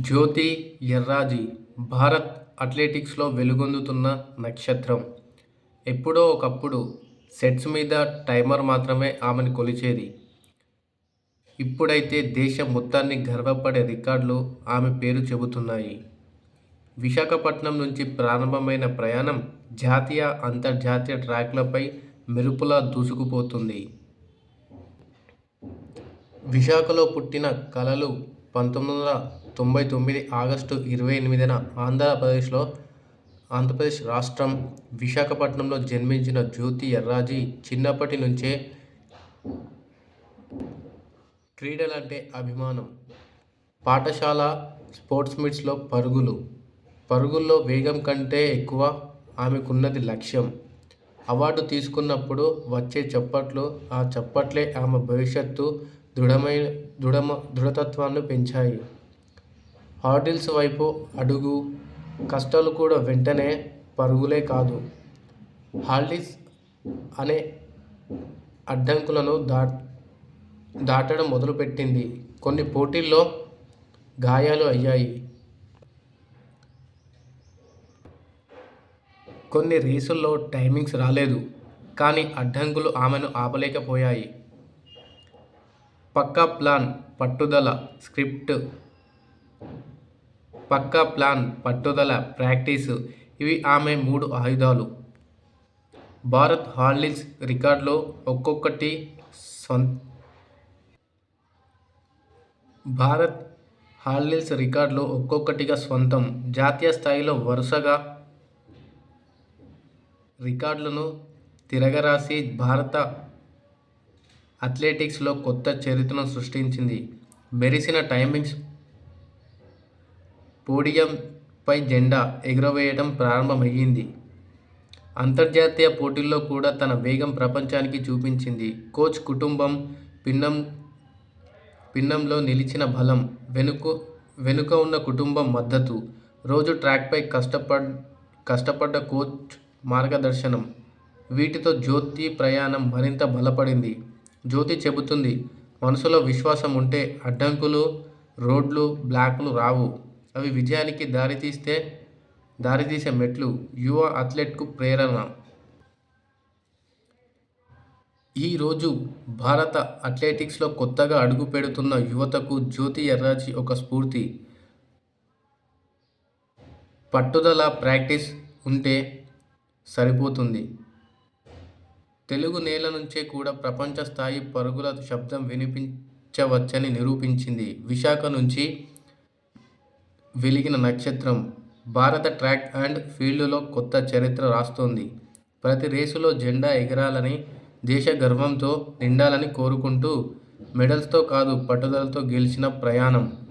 జ్యోతి ఎర్రాజీ భారత్ అథ్లెటిక్స్లో వెలుగొందుతున్న నక్షత్రం. ఎప్పుడో ఒకప్పుడు సెట్స్ మీద టైమర్ మాత్రమే ఆమెను కొలిచేది. ఇప్పుడైతే దేశం మొత్తాన్ని గర్వపడే రికార్డులు ఆమె పేరు చెబుతున్నాయి. విశాఖపట్నం నుంచి ప్రారంభమైన ప్రయాణం జాతీయ అంతర్జాతీయ ట్రాక్లపై మెరుపులా దూసుకుపోతుంది. విశాఖలో పుట్టిన కళలు పంతొమ్మిది వందల తొంభై తొమ్మిది ఆగస్టు ఇరవై ఎనిమిదిన ఆంధ్రప్రదేశ్లో ఆంధ్రప్రదేశ్ రాష్ట్రం విశాఖపట్నంలో జన్మించిన జ్యోతి ఎర్రాజీ చిన్నప్పటి నుంచే క్రీడలంటే అభిమానం. పాఠశాల స్పోర్ట్స్ మీట్స్లో పరుగులు. పరుగుల్లో వేగం కంటే ఎక్కువ ఆమెకున్నది లక్ష్యం. అవార్డు తీసుకున్నప్పుడు వచ్చే చప్పట్లు ఆ చప్పట్లే ఆమె భవిష్యత్తు దృఢమైన దృఢమ దృఢతత్వాన్ని పెంచాయి. హార్డిల్స్ వైపు అడుగు కష్టాలు కూడా వెంటనే పరుగులే కాదు. హార్డిల్స్ అనే అడ్డంకులను దా దాటడం మొదలుపెట్టింది. కొన్ని పోటీల్లో గాయాలు అయ్యాయి. కొన్ని రేసుల్లో టైమింగ్స్ రాలేదు. కానీ అడ్డంకులు ఆమెను ఆపలేకపోయాయి. పక్కా ప్లాన్ పట్టుదల స్క్రిప్ట్. పక్కా ప్లాన్ పట్టుదల ప్రాక్టీసు. ఇవి ఆమె మూడు ఆయుధాలు. భారత్ హార్లిల్స్ రికార్డులో ఒక్కొక్కటి స్వం భారత్ హార్లిల్స్ రికార్డులో ఒక్కొక్కటిగా సొంతం. జాతీయ స్థాయిలో వరుసగా రికార్డులను తిరగరాసి భారత అథ్లెటిక్స్లో కొత్త చరిత్రను సృష్టించింది. మెరిసిన టైమింగ్స్ పోడియంపై జెండా ఎగురవేయడం ప్రారంభమయ్యింది. అంతర్జాతీయ పోటీల్లో కూడా తన వేగం ప్రపంచానికి చూపించింది. కోచ్ కుటుంబం పిన్నం పిన్నంలో నిలిచిన బలం వెనుక వెనుక ఉన్న కుటుంబం మద్దతు. రోజు ట్రాక్పై కష్టపడ్ కష్టపడ్డ కోచ్ మార్గదర్శనం. వీటితో జ్యోతి ప్రయాణం మరింత బలపడింది. జ్యోతి చెబుతుంది మనసులో విశ్వాసం ఉంటే అడ్డంకులు రోడ్లు బ్లాక్లు రావు. అవి విజయానికి దారితీస్తే దారితీసే మెట్లు యువ అథ్లెట్కు ప్రేరణ. ఈరోజు భారత అథ్లెటిక్స్లో కొత్తగా అడుగు పెడుతున్న యువతకు జ్యోతి ఎర్రాజీ ఒక స్ఫూర్తి. పట్టుదల ప్రాక్టీస్ ఉంటే సరిపోతుంది. తెలుగు నేల నుంచే కూడా ప్రపంచ స్థాయి పరుగుల శబ్దం వినిపించవచ్చని నిరూపించింది. విశాఖ నుంచి వెలిగిన నక్షత్రం భారత ట్రాక్ అండ్ ఫీల్డ్లో కొత్త చరిత్ర రాస్తోంది. ప్రతి రేసులో జెండా ఎగరాలని దేశ గర్వంతో నిండాలని కోరుకుంటూ మెడల్స్తో కాదు పట్టుదలతో గెలిచిన ప్రయాణం.